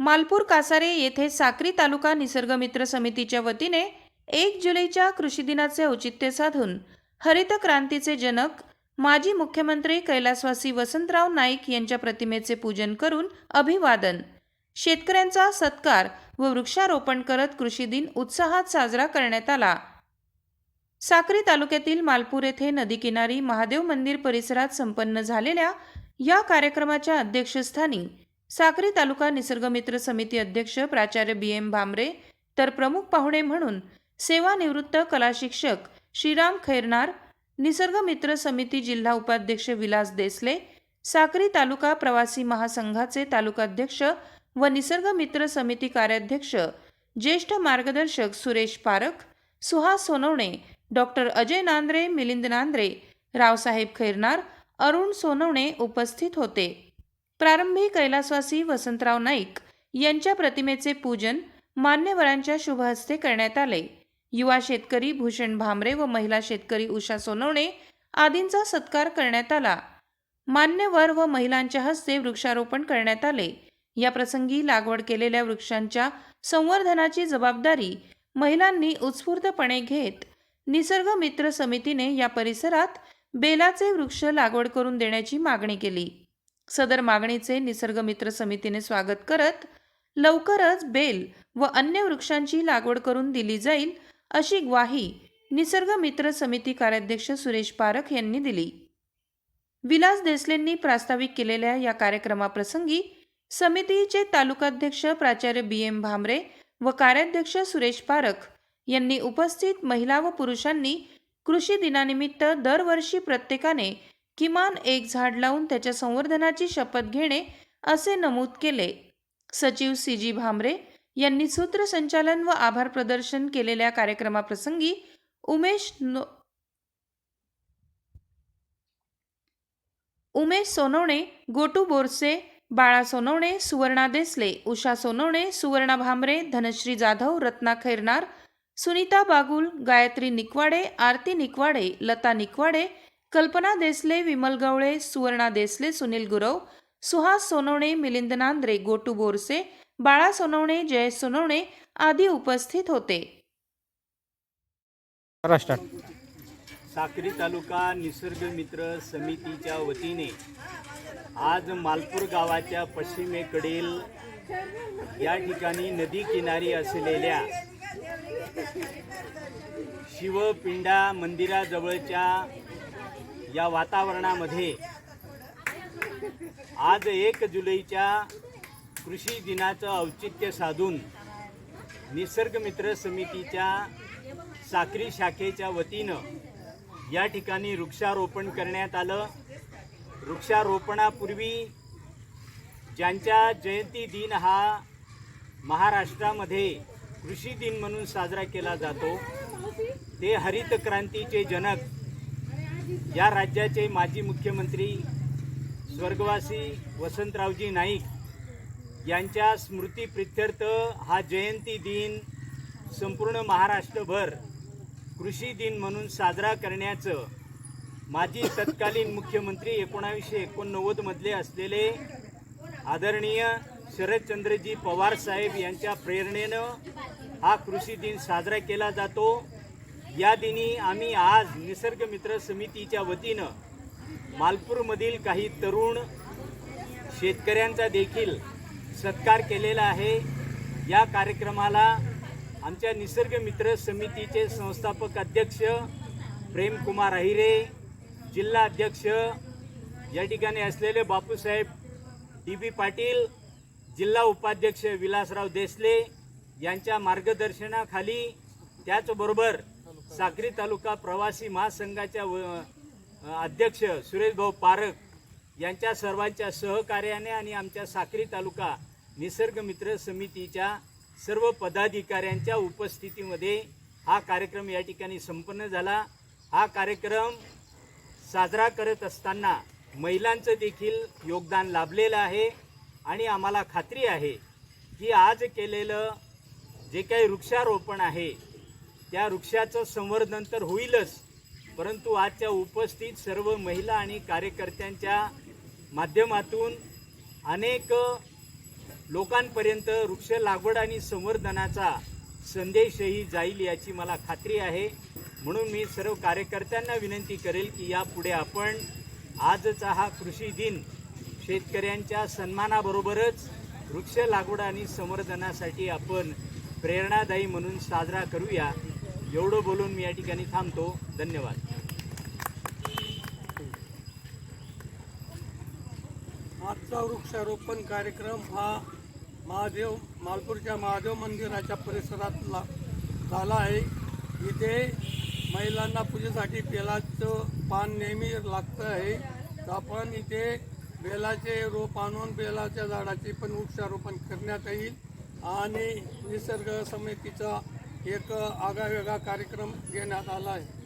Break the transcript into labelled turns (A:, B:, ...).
A: मालपूर कासारे येथे साक्री तालुका निसर्गमित्र समितीच्या वतीने एक जुलैच्या कृषी दिनाचे औचित्य साधून हरित क्रांतीचे जनक माजी मुख्यमंत्री कैलासवासी वसंतराव नाईक यांच्या प्रतिमेचे पूजन करून अभिवादन. शेतकऱ्यांचा सत्कार व वृक्षारोपण करत कृषी दिन उत्साहात साजरा करण्यात आला. साक्री तालुक्यातील मालपूर येथे नदीकिनारी महादेव मंदिर परिसरात संपन्न झालेल्या या कार्यक्रमाच्या अध्यक्षस्थानी साक्री तालुका निसर्गमित्र समिती अध्यक्ष प्राचार्य बी एम भामरे तर प्रमुख पाहुणे म्हणून सेवानिवृत्त कला शिक्षक श्रीराम खैरनार निसर्गमित्र समिती जिल्हा उपाध्यक्ष विलास देसले साक्री तालुका प्रवासी महासंघाचे तालुकाध्यक्ष व निसर्गमित्र समिती कार्याध्यक्ष ज्येष्ठ मार्गदर्शक सुरेश पारख सुहास सोनवणे डॉक्टर अजय नांद्रे मिलिंद नांद्रे रावसाहेब खैरनार अरुण सोनवणे उपस्थित होते. प्रारंभी कैलासवासी वसंतराव नाईक यांच्या प्रतिमेचे पूजन मान्यवरांच्या शुभहस्ते करण्यात आले. युवा शेतकरी भूषण भामरे व महिला शेतकरी उषा सोनवणे आदींचा सत्कार करण्यात आला. मान्यवर व महिलांच्या हस्ते वृक्षारोपण करण्यात आले. या प्रसंगी लागवड केलेल्या वृक्षांच्या संवर्धनाची जबाबदारी महिलांनी उत्स्फूर्तपणे घेत निसर्ग मित्र समितीने या परिसरात बेलाचे वृक्ष लागवड करून देण्याची मागणी केली. सदर मागणीचे निसर्ग मित्र समितीने स्वागत करत लवकरच बेल व अन्य वृक्षांची लागवड करून दिली जाईल अशी ग्वाही निसर्ग मित्र समिती कार्याध्यक्ष सुरेश पारख यांनी दिली. विलास देसलेंनी प्रास्ताविक केलेल्या या कार्यक्रमाप्रसंगी समितीचे तालुकाध्यक्ष प्राचार्य बी एम भामरे व कार्याध्यक्ष सुरेश पारख यांनी उपस्थित महिला व पुरुषांनी कृषी दिनानिमित्त दरवर्षी प्रत्येकाने किमान एक झाड लावून त्याच्या संवर्धनाची शपथ घेणे असे नमूद केले. सचिव सी. जी. भामरे यांनी सूत्रसंचालन व आभार प्रदर्शन केलेल्या कार्यक्रमाप्रसंगी उमेश नो उमेश सोनवणे गोटू बोरसे बाळा सोनवणे सुवर्णा देसले उषा सोनवणे सुवर्णा भामरे धनश्री जाधव रत्ना खैरनार सुनीता बागुल गायत्री निकवाडे आरती निकवाडे लता निकवाडे कल्पना देसले विमल गवळे सुवर्णा देसले सुनील गुरव सुहास सोनवणे मिलिंद नांद्रे गोटू बोरसे बाळा सोनवणे जयेश सोनवणे आदी उपस्थित होते.
B: साक्री तालुका निसर्ग मित्र समितीच्या वतीने आज मालपूर गावाच्या पश्चिमेकडील या ठिकाणी नदी किनारी असलेल्या शिवपिंडा मंदिराजवळच्या या वातावरणामध्ये आज एक जुलैच्या कृषी दिनाचं औचित्य साधून निसर्गमित्र समितीच्या साक्री शाखेच्या वतीनं या ठिकाणी वृक्षारोपण करण्यात आलं. वृक्षारोपणापूर्वी ज्यांच्या जयंती दिन हा महाराष्ट्रामध्ये कृषी दिन म्हणून साजरा केला जातो ते हरित क्रांतीचे जनक या राज्याचे माजी मुख्यमंत्री स्वर्गवासी वसंतरावजी नाईक यांच्या स्मृतीप्रित्यर्थ हा जयंती दिन संपूर्ण महाराष्ट्रभर कृषी दिन म्हणून साजरा करण्याचं माजी तत्कालीन मुख्यमंत्री एकोणावीसशे एकोणनव्वदमधले असलेले आदरणीय शरदचंद्रजी पवार साहेब यांच्या प्रेरणेनं हा कृषी दिन साजरा केला जातो. या दिनी आम्ही आज निसर्ग मित्र समितीच्या वतीनं मालपूरमधील काही तरुण शेतकऱ्यांचा देखील सत्कार केलेला आहे. या कार्यक्रमाला आमच्या निसर्ग मित्र समितीचे संस्थापक अध्यक्ष प्रेमकुमार अहिरे जिल्हा अध्यक्ष या ठिकाणी असलेले बापूसाहेब डी बी पाटील जिल्हा उपाध्यक्ष विलासराव देसले यांच्या मार्गदर्शनाखाली त्याचबरोबर साक्री तालुका प्रवासी महासंघाच्या व- अध्यक्ष सुरेशभाऊ पारख यांच्या सर्वांच्या सहकार्याने आणि आमच्या साक्री तालुका निसर्ग मित्र समितीच्या सर्व पदाधिकाऱ्यांच्या उपस्थितीमध्ये हा कार्यक्रम या ठिकाणी संपन्न झाला. हा कार्यक्रम साजरा करत असताना महिलांचं देखील योगदान लाभलेलं आहे आणि आम्हाला खात्री आहे की आज केलेलं जे काही वृक्षारोपण आहे त्या वृक्षाचं संवर्धन तर होईलच परंतु आजच्या उपस्थित सर्व महिला आणि कार्यकर्त्यांच्या माध्यमातून अनेक लोकांपर्यंत वृक्ष लागवड आणि संवर्धनाचा संदेशही जाईल याची मला खात्री आहे. म्हणून मी सर्व कार्यकर्त्यांना विनंती करेल की यापुढे आपण आजचा हा कृषी दिन शेतकऱ्यांच्या सन्मानाबरोबरच वृक्ष लागवड आणि संवर्धनासाठी आपण प्रेरणादायी म्हणून साजरा करूया. एवढं बोलून मी या ठिकाणी थांबतो. धन्यवाद.
C: आजचा वृक्षारोपण कार्यक्रम हा महादेव मालपूरच्या महादेव मंदिराच्या परिसरात ला झाला आहे. इथे महिलांना पूजेसाठी बेलाचं पान नेहमी लागतं आहे. तर आपण इथे बेलाचे रोप आणून बेलाच्या झाडाचे पण वृक्षारोपण करण्यात येईल. आणि निसर्ग समितीचा एक आगळावेगळा कार्यक्रम घेण्यात आला आहे.